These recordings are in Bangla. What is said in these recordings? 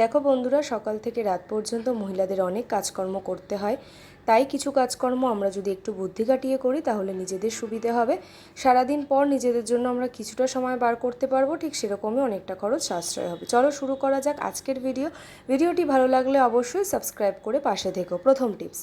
দেখো বন্ধুরা, সকাল থেকে রাত পর্যন্ত মহিলাদের অনেক কাজকর্ম করতে হয়। তাই কিছু কাজকর্ম আমরা যদি একটু বুদ্ধি কাটিয়ে করি, তাহলে নিজেদের সুবিধে হবে। সারাদিন পর নিজেদের জন্য আমরা কিছুটা সময় বার করতে পারব, ঠিক সেরকমই অনেকটা খরচ সাশ্রয় হবে। চলো শুরু করা যাক আজকের ভিডিও। ভিডিওটি ভালো লাগলে অবশ্যই সাবস্ক্রাইব করে পাশে থেকো। প্রথম টিপস,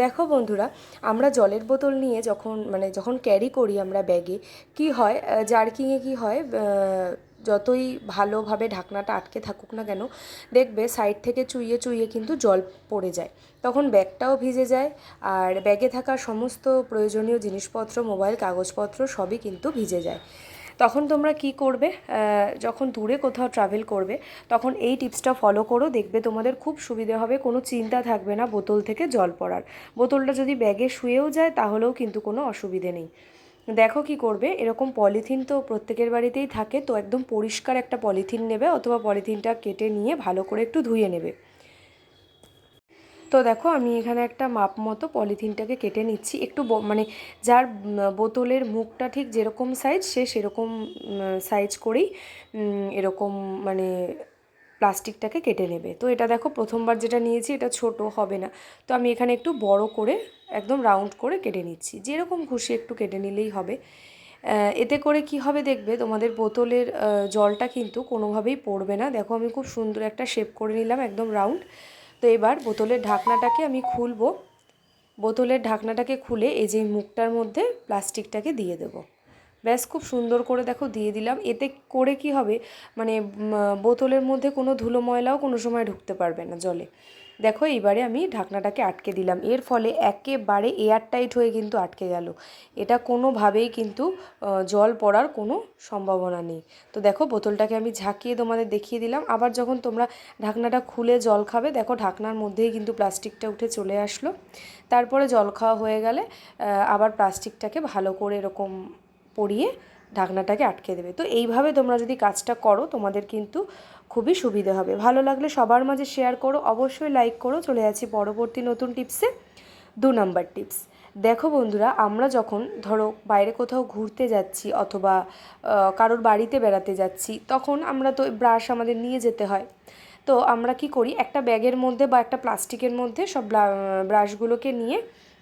দেখো বন্ধুরা, আমরা জলের বোতল নিয়ে যখন মানে যখন ক্যারি করি আমরা ব্যাগে কি হয় জার্কিংয়ে কি হয় যতই ভালোভাবে ঢাকনাটা আটকে থাকুক না কেন, দেখবে সাইড থেকে চুইয়ে চুইয়ে কিন্তু জল পড়ে যায়। তখন ব্যাগটাও ভিজে যায় আর ব্যাগে থাকা সমস্ত প্রয়োজনীয় জিনিসপত্র, মোবাইল, কাগজপত্র সবই কিন্তু ভিজে যায়। তখন তোমরা কি করবে? যখন দূরে কোথাও ট্রাভেল করবে, তখন এই টিপসটা ফলো করো, দেখবে তোমাদের খুব সুবিধে হবে, কোনো চিন্তা থাকবে না বোতল থেকে জল পড়ার। বোতলটা যদি ব্যাগে শুয়েও যায়, তাহলেও কিন্তু কোনো অসুবিধে নেই। দেখো কি করবে, এরকম পলিথিন তো প্রত্যেকের বাড়িতেই থাকে, তো একদম পরিষ্কার একটা পলিথিন নেবে অথবা পলিথিনটা কেটে নিয়ে ভালো করে একটু ধুয়ে নেবে। তো দেখো আমি এখানে একটা মাপ মতো পলিথিনটাকে কেটে নিচ্ছি, একটু মানে যার বোতলের মুখটা ঠিক যেরকম সাইজ সে সেরকম সাইজ করেই এরকম মানে প্লাস্টিকটাকে কেটে নেবে। তো এটা দেখো প্রথমবার যেটা নিয়েছি এটা ছোট হবে না। তো আমি এখানে একটু বড় করে একদম রাউন্ড করে কেটে নিচ্ছি। যেরকম খুশি একটু কেটে নিলেই হবে। এতে করে কি হবে দেখবে তোমাদের বোতলের জলটা কিন্তু কোনোভাবেই পড়বে না। দেখো আমি খুব সুন্দর একটা শেপ করে নিলাম একদম রাউন্ড। তো এবার বোতলের ঢাকনাটাকে আমি খুলবো। বোতলের ঢাকনাটাকে খুলে এই যে মুখটার মধ্যে প্লাস্টিকটাকে দিয়ে দেবো। ব্যাস খুব সুন্দর করে দেখো দিয়ে দিলাম। এতে করে কি হবে? মানে বোতলের মধ্যে কোনো ধুলো ময়লাও কোনো সময় ঢুকতে পারবে না জলে। দেখো এইবারে আমি ঢাকনাটাকে আটকে দিলাম। এর ফলে একেবারে এয়ার টাইট হয়ে কিন্তু আটকে গেল। এটা কোনোভাবেই কিন্তু জল পড়ার কোনো সম্ভাবনা নেই। তো দেখো বোতলটাকে আমি ঝাঁকিয়ে তোমাদের দেখিয়ে দিলাম। আবার যখন তোমরা ঢাকনাটা খুলে জল খাবে, দেখো ঢাকনার মধ্যেই কিন্তু প্লাস্টিকটা উঠে চলে আসলো। তারপরে জল খাওয়া হয়ে গেলে আবার প্লাস্টিকটাকে ভালো করে এরকম পরিয়ে ঢাকনাটাকে আটকে দেবে। তো এইভাবে তোমরা যদি কাজটা করো, তোমাদের কিন্তু খুবই সুবিধে হবে। ভালো লাগলে সবার মাঝে শেয়ার করো, অবশ্যই লাইক করো। চলে যাচ্ছি পরবর্তী নতুন টিপসে দু নাম্বার টিপস দেখো বন্ধুরা, আমরা যখন ধরো বাইরে কোথাও ঘুরতে যাচ্ছি অথবা কারোর বাড়িতে বেড়াতে যাচ্ছি, তখন আমরা তো ব্রাশ আমাদের নিয়ে যেতে হয়। তো আমরা কি করি, একটা ব্যাগের মধ্যে বা একটা প্লাস্টিকের মধ্যে সব ব্রাশগুলোকে নিয়ে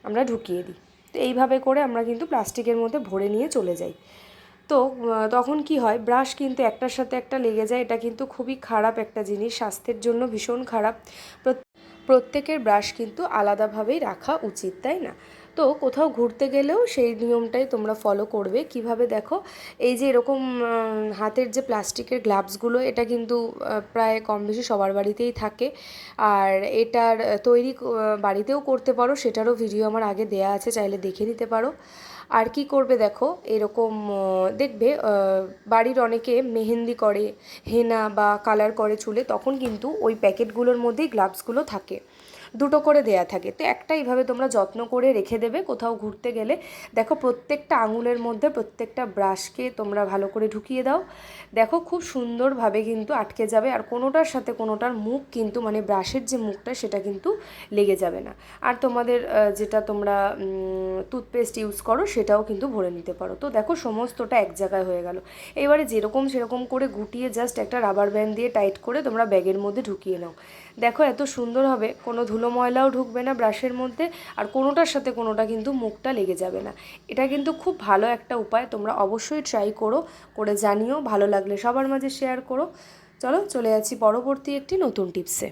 আমরা ঢুকিয়ে দিই। তো এইভাবে করে আমরা কিন্তু প্লাস্টিকের মধ্যে ভরে নিয়ে চলে যাই। তো তখন কি হয়, ব্রাশ কিন্তু একটার সাথে একটা লেগে যায়, এটা কিন্তু খুবই খারাপ একটা জিনিস, স্বাস্থ্যের জন্য ভীষণ খারাপ। প্রত্যেকের ব্রাশ কিন্তু আলাদাভাবেই রাখা উচিত, তাই না? তো কোথাও ঘুরতে গেলেও সেই নিয়মটাই তোমরা ফলো করবে। কীভাবে দেখো, এই যে এরকম হাতের যে প্লাস্টিকের গ্লাভসগুলো এটা কিন্তু প্রায় কম বেশি সবার বাড়িতেই থাকে। আর এটার তৈরি বাড়িতেও করতে পারো, সেটারও ভিডিও আমার আগে দেয়া আছে, চাইলে দেখে নিতে পারো। আর কি করবে দেখো? এরকম দেখবে বাড়ির অনেকে মেহেন্দি করে, হেনা বা কালার করে চুলে, তখন কিন্তু ওই প্যাকেটগুলোর মধ্যেই গ্লাভসগুলো থাকে। দুটো করে দেয়া থাকে। তো একটা এইভাবে তোমরা যত্ন করে রেখে দেবে, কোথাও ঘুরতে গেলে। দেখো, প্রত্যেকটা আঙুলের মধ্যে প্রত্যেকটা ব্রাশকে তোমরা ভালো করে ঢুকিয়ে দাও। দেখো, খুব সুন্দরভাবে কিন্তু আটকে যাবে। আর কোনোটার সাথে কোনোটার মুখ কিন্তু মানে ব্রাশের যে মুখটা, সেটা কিন্তু লেগে যাবে না। আর তোমাদের যেটা তোমরা টুথপেস্ট ইউজ করো, সেটাও কিন্তু ভরে নিতে পারো। তো দেখো, সমস্তটা এক জায়গায় হয়ে গেল। এবারে যেরকম সেরকম করে গুটিয়ে জাস্ট একটা রাবার ব্যান্ড দিয়ে টাইট করে তোমরা ব্যাগের মধ্যে ঢুকিয়ে নাও। দেখো, এত সুন্দর হবে। কোনো ধুলো ময়লাও ঢুকবে না ব্রাশের মধ্যে, আর কোনোটার সাথে কোনোটা কিন্তু মুখটা লেগে যাবে না। এটা কিন্তু খুব ভালো একটা উপায়, তোমরা অবশ্যই ট্রাই করো, করে জানিও, ভালো লাগলে সবার মাঝে শেয়ার করো। চলো, চলে যাচ্ছি পরবর্তী একটি নতুন টিপসে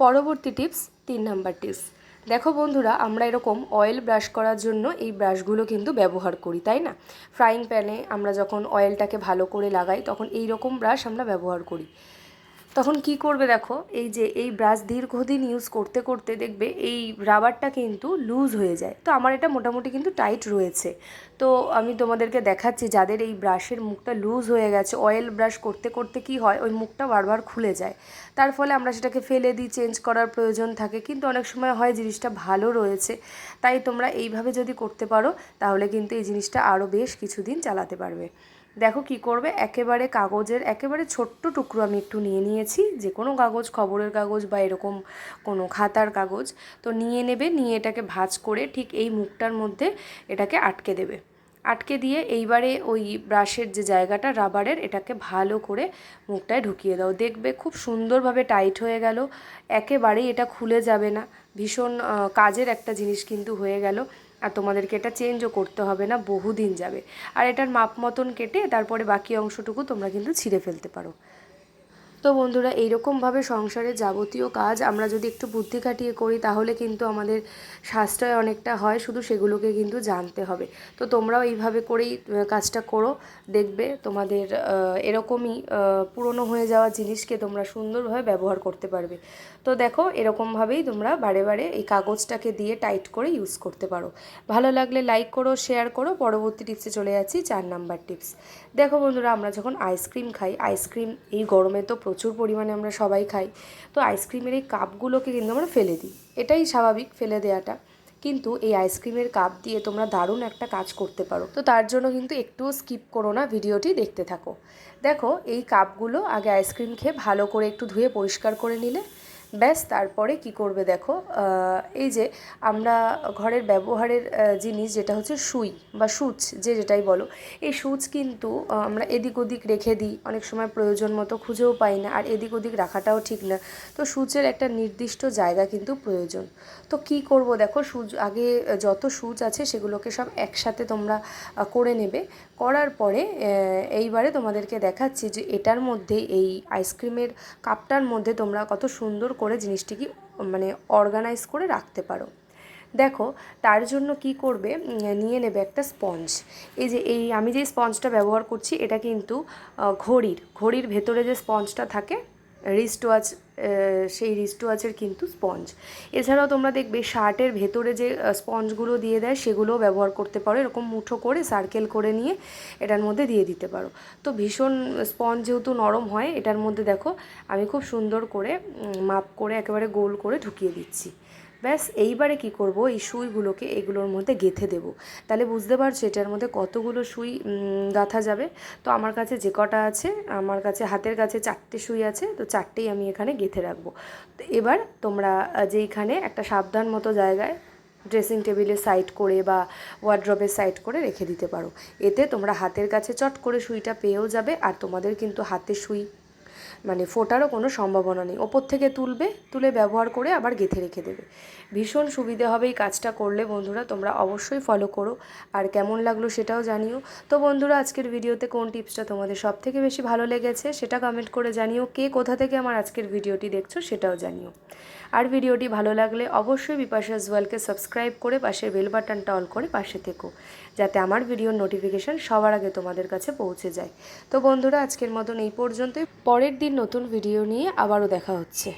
পরবর্তী টিপস তিন নাম্বার টিপস দেখো বন্ধুরা, আমরা এরকম অয়েল ব্রাশ করার জন্য এই ব্রাশগুলো কিন্তু ব্যবহার করি, তাই না? ফ্রাইং প্যানে আমরা যখন অয়েলটাকে ভালো করে লাগাই, তখন এই রকম ব্রাশ আমরা ব্যবহার করি। তখন কি করবে দেখো, এই যে, এই ব্রাশ দীর্ঘদিন ইউজ করতে করতে দেখবে এই রাবারটা কিন্তু লুজ হয়ে যায়। তো আমার এটা মোটামুটি কিন্তু টাইট রয়েছে। তো আমি তোমাদেরকে দেখাচ্ছি যাদের এই ব্রাশের মুখটা লুজ হয়ে গেছে অয়েল ব্রাশ করতে করতে কি হয়, ওই মুখটা বারবার খুলে যায়। তার ফলে আমরা সেটাকে ফেলে দিই চেঞ্জ করার প্রয়োজন থাকে। কিন্তু অনেক সময় হয় জিনিসটা ভালো রয়েছে, তাই তোমরা এইভাবে যদি করতে পারো, তাহলে কিন্তু এই জিনিসটা আরও বেশ কিছুদিন চালাতে পারবে। দেখো কি করবে? একেবারে কাগজের, একেবারে ছোট্ট টুকরো আমি একটু নিয়ে নিয়েছি। যে কোনো কাগজ, খবরের কাগজ বা এরকম কোনো খাতার কাগজ। তো নিয়ে নেবে, নিয়ে এটাকে ভাজ করে ঠিক এই মুখটার মধ্যে এটাকে আটকে দেবে। আটকে দিয়ে এইবারে ওই ব্রাশের যে জায়গাটা, রাবারের, এটাকে ভালো করে মুখটায় ঢুকিয়ে দাও। দেখবে খুব সুন্দরভাবে টাইট হয়ে গেল। একেবারেই এটা খুলে যাবে না। ভীষণ কাজের একটা জিনিস কিন্তু হয়ে গেল। আর তোমাদেরকে এটা চেঞ্জও করতে হবে না, বহুদিন যাবে। আর এটার মাপ মতন কেটে তারপরে বাকি অংশটুকু তোমরা কিন্তু ছিঁড়ে ফেলতে পারো। তো বন্ধুরা, এইরকমভাবে সংসারের যাবতীয় কাজ আমরা যদি একটু বুদ্ধি খাটিয়ে করি, তাহলে কিন্তু আমাদের সাশ্রয় অনেকটা হয়। শুধু সেগুলোকে কিন্তু জানতে হবে। তো তোমরাও এইভাবে করেই কাজটা করো। দেখবে তোমাদের এরকমই পুরনো হয়ে যাওয়া জিনিসকে তোমরা সুন্দরভাবে ব্যবহার করতে পারবে। তো দেখো, এরকমভাবেই তোমরা বারে বারে এই কাগজটাকে দিয়ে টাইট করে ইউজ করতে পারো। ভালো লাগলে লাইক করো শেয়ার করো। পরবর্তী টিপসে চলে যাচ্ছি, চার নাম্বার টিপস দেখো বন্ধুরা, আমরা যখন আইসক্রিম খাই আইসক্রিম এই গরমে তো প্রচুর পরিমাণে আমরা সবাই খাই, তো আইসক্রিমের এই কাপগুলোকে কিন্তু আমরা ফেলে দিই। এটাই স্বাভাবিক ফেলে দেওয়াটা কিন্তু এই আইসক্রিমের কাপ দিয়ে তোমরা দারুণ একটা কাজ করতে পারো। তো তার জন্য কিন্তু একটুও স্কিপ করো না ভিডিওটি, দেখতে থাকো। দেখো, এই কাপগুলো আগে আইসক্রিম খেয়ে ভালো করে একটু ধুয়ে পরিষ্কার করে নিলে ব্যাস, তারপরে কি করবে দেখো? এই যে আমরা ঘরের ব্যবহারের জিনিস যেটা হচ্ছে সুই বা সুচ, যে যেটাই বলো, এই সুচ কিন্তু আমরা এদিক ওদিক রেখে দিই। অনেক সময় প্রয়োজন মতো খুঁজেও পাই না, আর এদিক ওদিক রাখাটাও ঠিক না। তো সুচের একটা নির্দিষ্ট জায়গা কিন্তু প্রয়োজন। তো কি করব দেখো, সুচ, আগে যত সুচ আছে সেগুলোকে সব একসাথে তোমরা করে নেবে। করার পরে এইবারে তোমাদেরকে দেখাচ্ছি যে এটার মধ্যে এই আইসক্রিমের কাপটার মধ্যে তোমরা কত সুন্দর করে জিনিসটিকে মানে অর্গানাইজ করে রাখতে পারো। দেখো, তার জন্য কি করবে? নিয়ে নেবে একটা স্পঞ্জ এই যে এই, আমি যে স্পঞ্জটা ব্যবহার করছি, এটা কিন্তু ঘড়ির ঘড়ির ভেতরে যে স্পঞ্জটা থাকে রিস্ট ওয়াচ সেই রিস্ট ওয়াচের কিন্তু স্পঞ্জ এছাড়াও তোমরা দেখবে শার্টের ভেতরে যে স্পঞ্জগুলো দিয়ে দেয়, সেগুলোও ব্যবহার করতে পারো। এরকম মুঠো করে সার্কেল করে নিয়ে এটার মধ্যে দিয়ে দিতে পারো। তো ভীষণ স্পঞ্জ যেহেতু নরম হয়, এটার মধ্যে দেখো, আমি খুব সুন্দর করে মাপ করে, একেবারে গোল করে ঢুকিয়ে দিচ্ছি। ব্যাস, এইবারে কি করব? এই সুইগুলোকে এগুলোর মধ্যে গেঁথে দেবো। তাহলে বুঝতে পারছ, এটার মধ্যে কতগুলো সুই গাঁথা যাবে? তো আমার কাছে যে কটা আছে, আমার কাছে হাতের কাছে চারটে সুই আছে, তো চারটেই আমি এখানে গেঁথে রাখব। তো এবার তোমরা যেইখানে একটা সাবধান মতো জায়গায় ড্রেসিং টেবিলের সাইড করে বা ওয়ার্ড্রপের সাইড করে রেখে দিতে পারো। এতে তোমরা হাতের কাছে চট করে সুইটা পেয়েও যাবে, আর তোমাদের কিন্তু হাতে সুই মানে ফোটারও কোনো সম্ভাবনা নেই। ওপর থেকে তুলবে, তুলে ব্যবহার করে আবার গেঁথে রেখে দেবে। ভীষণ সুবিধে হবে এই কাজটা করলে বন্ধুরা, তোমরা অবশ্যই ফলো করো। আর কেমন লাগল সেটাও জানিও। তো বন্ধুরা, আজকের ভিডিওতে কোন টিপসটা তোমাদের সব থেকে বেশি ভালো লেগেছে সেটা কমেন্ট করে জানিও। কে কোথা থেকে আমার আজকের ভিডিওটি দেখছ সেটাও জানিও। আর ভিডিওটি ভালো লাগলে অবশ্যই বিপাশা জুয়ালকে সাবস্ক্রাইব করে পাশের বেল বাটনটা অল করে পাশে থেকো, যাতে আমার ভিডিওর নোটিফিকেশান সবার আগে তোমাদের কাছে পৌঁছে যায়। তো বন্ধুরা, আজকের মতন এই পর্যন্তই। পরের দিন নতুন ভিডিও নিয়ে আবারও দেখা হচ্ছে।